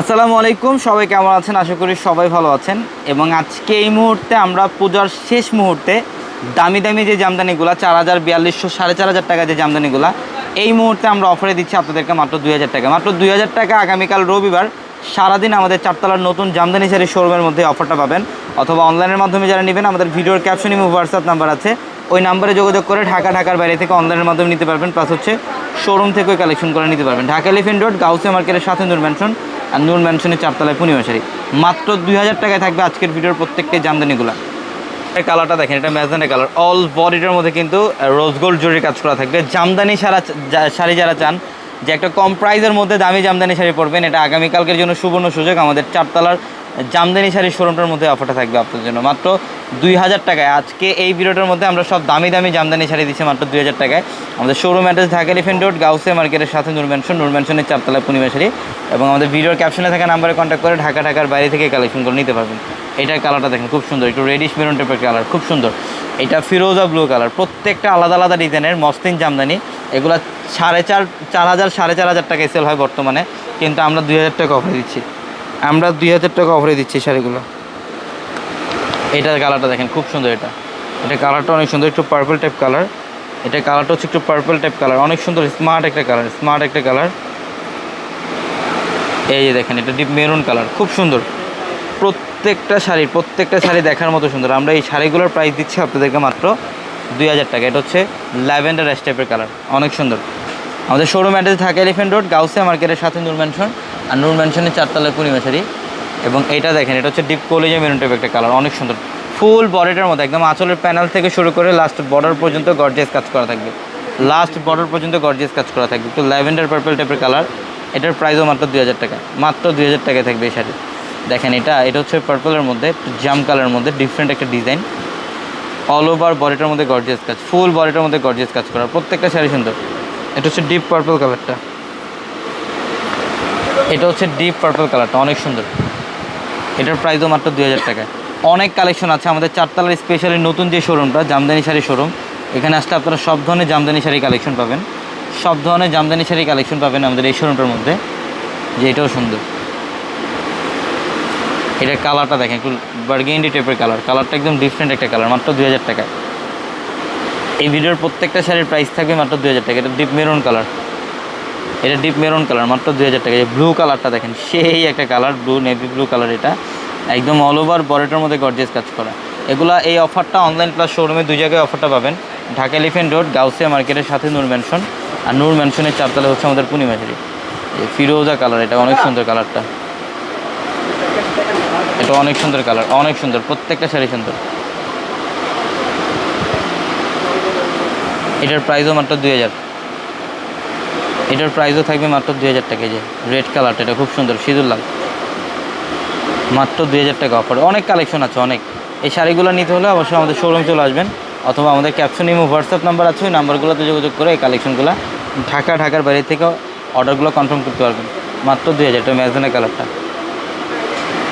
আসসালামু আলাইকুম, সবাই কেমন আছেন? আশা করি সবাই ভালো আছেন। এবং আজকে এই মুহূর্তে আমরা পূজার শেষ মুহূর্তে দামি দামি যে জামদানিগুলো, চার হাজার বিয়াল্লিশশো সাড়ে চার হাজার টাকা যে জামদানিগুলো, এই মুহূর্তে আমরা অফারে দিচ্ছি আপনাদেরকে মাত্র দুই হাজার টাকা। মাত্র দুই হাজার টাকা আগামীকাল রবিবার সারাদিন আমাদের চারতলার নতুন জামদানি শাড়ি শোরুমের মধ্যে অফারটা পাবেন। অথবা অনলাইনের মাধ্যমে যারা নেবেন, আমাদের ভিডিওর ক্যাপশন এবং হোয়াটসঅ্যাপ নাম্বার আছে। ওই নাম্বারে যোগাযোগ করে ঢাকা, ঢাকার বাইরে থেকে অনলাইনের মাধ্যমে নিতে পারবেন। প্লাস হচ্ছে শোরুম থেকে কালেকশন করে নিতে পারবেন। ঢাকা এলিফেন্ট রোড, গাউসিয়া মার্কেটের সাথে নূর ম্যানশন আর নূর ম্যানশনের চারতলায় পূর্ণিমা শাড়ি। মাত্র দুই হাজার টাকায় থাকবে আজকের ভিডিওর প্রত্যেকটি জামদানিগুলো। কালারটা দেখেন, এটা ম্যাজেন্ডা কালার অল বডিটার মধ্যে কিন্তু রোজ গোল্ড জরির কাজ করা থাকবে। জামদানি সারা শাড়ি যারা চান, যে একটা কম প্রাইজের মধ্যে দামি জামদানি শাড়ি পরবেন, এটা আগামীকালকের জন্য সুবর্ণ সুযোগ। আমাদের চারতলার জামদানি শাড়ি শোরুমটার মধ্যে অফারটা থাকবে আপনার জন্য। মাত্র দুই হাজার টাকায়। আজকে এই ভিডিওটার মধ্যে আমরা সব দামি দামি জামদানি শাড়ি দিচ্ছি মাত্র দুই হাজার টাকায়। আমাদের showroom address Dhaka elephant road Ghause মার্কেটের সাথে নূর ম্যানশন নূর ম্যানশনের চারতলায় পূর্ণিমা শাড়ি। এবং আমাদের ভিডিওর ক্যাপশনে থাকা নাম্বারে কন্ট্যাক্ট করে ঢাকা, ঢাকার বাইরে থেকে কালেকশন করে নিতে পারবেন। এটার কালারটা দেখেন, খুব সুন্দর, একটু রেডিশ মেরুন টাইপের কালার খুব সুন্দর। এটা ফিরোজা ব্লু কালার প্রত্যেকটা আলাদা আলাদা ডিজাইনের মস্তিন জামদানি। এগুলো সাড়ে চার চার হাজার, সাড়ে চার হাজার টাকায় সেল হয় বর্তমানে, কিন্তু আমরা দুই হাজার টাকা অফারে দিচ্ছি। আমরা দুই হাজার টাকা অফারে দিচ্ছি শাড়িগুলো। এটার কালারটা দেখেন, খুব সুন্দর এটা। এটা কালারটা অনেক সুন্দর, একটু পার্পল টাইপ কালার এটা কালারটা হচ্ছে একটু পার্পল টাইপ কালার অনেক সুন্দর স্মার্ট একটা কালার স্মার্ট একটা কালার এই যে দেখেন, এটা ডিপ মেরুন কালার খুব সুন্দর। প্রত্যেকটা শাড়ি প্রত্যেকটা শাড়ি দেখার মতো সুন্দর। আমরা এই শাড়িগুলোর প্রাইস দিচ্ছি আপনাদেরকে মাত্র দুই হাজার টাকা। এটা হচ্ছে ল্যাভেন্ডার অ্যাশ টাইপের কালার অনেক সুন্দর। আমাদের showroom address Dhaka elephant road Ghause মার্কেটের সাথে নূর ম্যানশন আর নূর ম্যানশনের চারতলায় পূর্ণিমা শাড়ি। এবং এটা দেখেন, এটা হচ্ছে ডিপ কলেজে মেরুন টাইপের একটা কালার অনেক সুন্দর। ফুল বডিটার মতো একদম আঁচলের প্যানেল থেকে শুরু করে লাস্ট বর্ডার পর্যন্ত গর্জেস কাজ করা থাকবে। লাস্ট বর্ডার পর্যন্ত গর্জেস কাজ করা থাকবে। তো ল্যাভেন্ডার পার্পল টাইপের কালার এটার প্রাইসও মাত্র দুই হাজার টাকা। মাত্র দুই হাজার টাকায় থাকবে এই শাড়ি। দেখেন এটা এটা হচ্ছে পার্পলের মধ্যে জাম কালারের মধ্যে ডিফারেন্ট একটা ডিজাইন অল ওভার বডিটার মধ্যে গর্জিয়াস কাজ ফুল বডিটার মধ্যে গর্জিয়াস কাজ করা। প্রত্যেকটা শাড়ি সুন্দর। এটা হচ্ছে ডিপ পার্পল কালারটা এটা হচ্ছে ডিপ পার্পল কালারটা অনেক সুন্দর। এটার প্রাইসও মাত্র দুই হাজার টাকা অনেক কালেকশন আছে, আমাদের চারতলার স্পেশালি নতুন যে শোরুমটা জামদানি শাড়ি শোরুম এখানে আসলে আপনারা সব ধরনের জামদানি শাড়ি কালেকশন পাবেন। সব ধরনের জামদানি শাড়ি কালেকশন পাবেন আমাদের এই শোরুমটার মধ্যে, যে এটাও সুন্দর। এটার কালারটা দেখেন, একটু বার্গেন্ডি টাইপের কালার কালারটা একদম ডিফারেন্ট একটা কালার মাত্র দুই হাজার টাকা এই ভিডিওর প্রত্যেকটা শাড়ির প্রাইস থাকবে মাত্র দুই হাজার টাকা। এটা ডিপ মেরুন কালার এটা ডিপ মেরুন কালার মাত্র দুই হাজার টাকা। ব্লু কালারটা দেখেন, সেই একটা colour blue navy blue colour এটা। একদম অল ওভার বরেটার মধ্যে গর্জেস কাজ করা। এগুলা এই অফারটা অনলাইন প্লাস শোরুমে দুই জায়গায় অফারটা পাবেন। ঢাকা এলিফেন্ট রোড গাউসিয়া মার্কেটের সাথে নূর ম্যানশন আর নূর ম্যানশনের চারতলা হচ্ছে আমাদের পূর্ণিমা শাড়ি এই ফিরোজা কালার এটা অনেক সুন্দর কালারটা এটা অনেক সুন্দর কালার অনেক সুন্দর, প্রত্যেকটা শাড়ি সুন্দর। এটার প্রাইসও মাত্র দুই হাজার। এটার প্রাইসও থাকবে মাত্র দুই হাজার টাকা যে রেড কালারটা এটা খুব সুন্দর, সিঁদুর লাল। মাত্র দুই হাজার টাকা অফার অনেক কালেকশন আছে, অনেক। এই শাড়িগুলো নিতে হলে অবশ্যই আমাদের শোরুম চলে আসবেন, অথবা আমাদের ক্যাপশন ইমো হোয়াটসঅ্যাপ নাম্বার আছে, ওই নাম্বারগুলোতে যোগাযোগ করে এই কালেকশনগুলো ঢাকা, ঢাকার বাইরে থেকেও অর্ডারগুলো কনফার্ম করতে পারবেন। মাত্র দুই হাজার, এটা ম্যাজনের কালারটা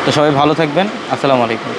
তো সবাই ভালো থাকবেন। আসসালামু আলাইকুম।